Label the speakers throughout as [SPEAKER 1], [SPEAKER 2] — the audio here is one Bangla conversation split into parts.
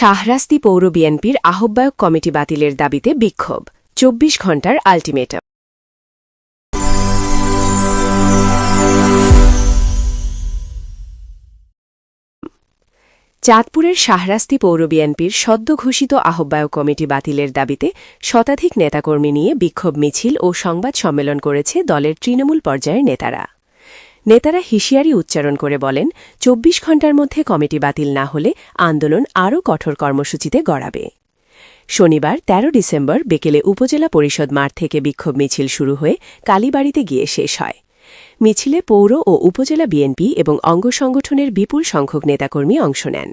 [SPEAKER 1] শাহরাস্তি পৌর বিএনপির আহ্বায়ক কমিটি বাতিলের দাবিতে বিক্ষোভ, চব্বিশ ঘণ্টার আলটিমেটাম। চাঁদপুরের শাহরাস্তি পৌর বিএনপির সদ্য ঘোষিত আহ্বায়ক কমিটি বাতিলের দাবিতে শতাধিক নেতাকর্মী নিয়ে বিক্ষোভ মিছিল ও সংবাদ সম্মেলন করেছে দলের তৃণমূল পর্যায়ের নেতারা। নেতারা হিসিয়ারি উচ্চারণ করে বলেন, চব্বিশ ঘণ্টার মধ্যে কমিটি বাতিল না হলে আন্দোলন আরও কঠোর কর্মসূচিতে গড়াবে। শনিবার ১৩ ডিসেম্বর বিকেলে উপজেলা পরিষদ মাঠ থেকে বিক্ষোভ মিছিল শুরু হয়ে কালীবাড়িতে গিয়ে শেষ হয়। মিছিলে পৌর ও উপজেলা বিএনপি এবং অঙ্গ সংগঠনের বিপুল সংখ্যক নেতাকর্মী অংশ নেন।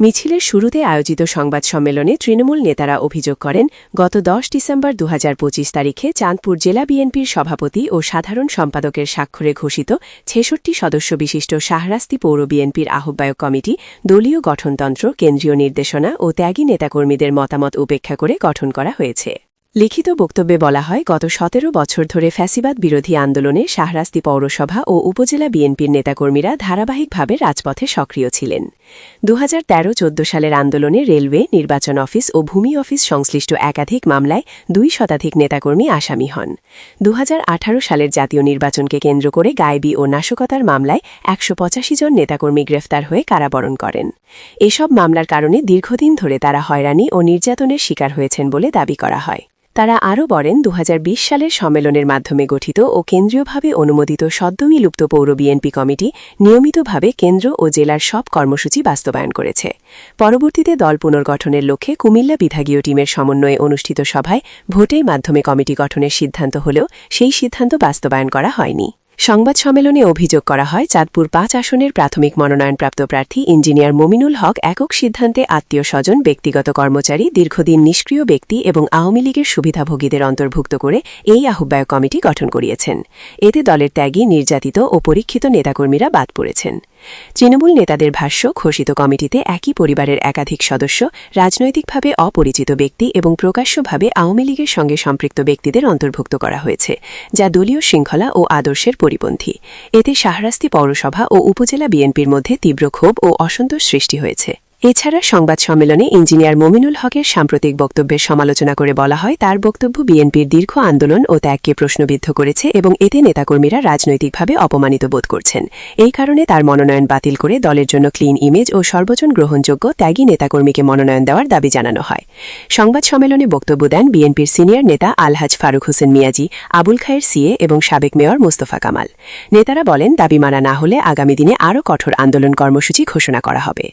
[SPEAKER 1] মিছিলের শুরুতে আয়োজিত সংবাদ সম্মেলনে তৃণমূল নেতারা অভিযোগ করেন, গত দশ ডিসেম্বর দু হাজার পঁচিশ তারিখে চাঁদপুর জেলা বিএনপির সভাপতি ও সাধারণ সম্পাদকের স্বাক্ষরে ঘোষিত ছেষট্টি সদস্য বিশিষ্ট শাহরাস্তি পৌর বিএনপির আহ্বায়ক কমিটি, দলীয় গঠনতন্ত্র, কেন্দ্রীয় নির্দেশনা ও ত্যাগী নেতাকর্মীদের মতামত উপেক্ষা করে গঠন করা হয়েছে। লিখিত বক্তব্যে বলা হয়, গত সতেরো বছর ধরে ফ্যাসিবাদ বিরোধী আন্দোলনে শাহরাস্তি পৌরসভা ও উপজেলা বিএনপির নেতাকর্মীরা ধারাবাহিকভাবে রাজপথে সক্রিয় ছিলেন। দু হাজার সালের আন্দোলনে রেলওয়ে, নির্বাচন অফিস ও ভূমি অফিস সংশ্লিষ্ট একাধিক মামলায় দুই শতাধিক নেতাকর্মী আসামি হন। দু হাজার আঠারো সালের জাতীয় নির্বাচনকে কেন্দ্র করে গায়েবী ও নাশকতার মামলায় একশো পঁচাশি জন নেতাকর্মী গ্রেফতার হয়ে কারাবরণ করেন। এসব মামলার কারণে দীর্ঘদিন ধরে তারা হয়রানি ও নির্যাতনের শিকার হয়েছেন বলে দাবি করা হয়। তারা আরও বলেন দু হাজার বিশ সালের সম্মেলনের মাধ্যমে গঠিত ও কেন্দ্রীয়ভাবে অনুমোদিত সদ্যমী লুপ্ত পৌর বিএনপি কমিটি নিয়মিতভাবে কেন্দ্র ও জেলার সব কর্মসূচি বাস্তবায়ন করেছে। পরবর্তীতে দল পুনর্গঠনের লক্ষ্যে কুমিল্লা বিভাগীয় টিমের সমন্বয়ে অনুষ্ঠিত সভায় ভোটের মাধ্যমে কমিটি গঠনের সিদ্ধান্ত হলেও সেই সিদ্ধান্ত বাস্তবায়ন করা হয়নি। সংবাদ সম্মেলনে অভিযোগ করা হয়, চাঁদপুর পাঁচ আসনের প্রাথমিক মনোনয়নপ্রাপ্ত প্রার্থী ইঞ্জিনিয়ার মমিনুল হক একক সিদ্ধান্তে আত্মীয় স্বজন ব্যক্তিগত কর্মচারী, দীর্ঘদিন নিষ্ক্রিয় ব্যক্তি এবং আওয়ামী লীগের সুবিধাভোগীদের অন্তর্ভুক্ত করে এই আহ্বায়ক কমিটি গঠন করিয়েছেন। এতে দলের ত্যাগী, নির্যাতিত ও পরীক্ষিত নেতাকর্মীরা বাদ পড়েছেন। তৃণমূল নেতাদের ভাষ্য, ঘোষিত কমিটিতে একই পরিবারের একাধিক সদস্য, রাজনৈতিকভাবে অপরিচিত ব্যক্তি এবং প্রকাশ্যভাবে আওয়ামী লীগের সঙ্গে সম্পৃক্ত ব্যক্তিদের অন্তর্ভুক্ত করা হয়েছে, যা দলীয় শৃঙ্খলা ও আদর্শের পরিপন্থী। এতে শাহরাস্তি পৌরসভা ও উপজেলা বিএনপির মধ্যে তীব্র ক্ষোভ ও অসন্তোষ সৃষ্টি হয়েছে। এছাড়া সংবাদ সম্মেলনে ইঞ্জিনিয়ার মমিনুল হকের সাম্প্রতিক বক্তব্যের সমালোচনা করে বলা হয়, তার বক্তব্য বিএনপির দীর্ঘ আন্দোলন ও ত্যাগকে প্রশ্নবিদ্ধ করেছে এবং এতে নেতাকর্মীরা রাজনৈতিকভাবে অপমানিত বোধ করছেন। এই কারণে তার মনোনয়ন বাতিল করে দলের জন্য ক্লিন ইমেজ ও সর্বজন গ্রহণযোগ্য ত্যাগী নেতাকর্মীকে মনোনয়ন দেওয়ার দাবি জানানো হয়। সংবাদ সম্মেলনে বক্তব্য দেন বিএনপির সিনিয়র নেতা আলহাজ ফারুক হোসেন মিয়াজি, আবুল খায়ের সিএ এবং সাবেক মেয়র মোস্তফা কামাল। নেতারা বলেন, দাবি মানা না হলে আগামী দিনে আরও কঠোর আন্দোলন কর্মসূচি ঘোষণা করা হবে।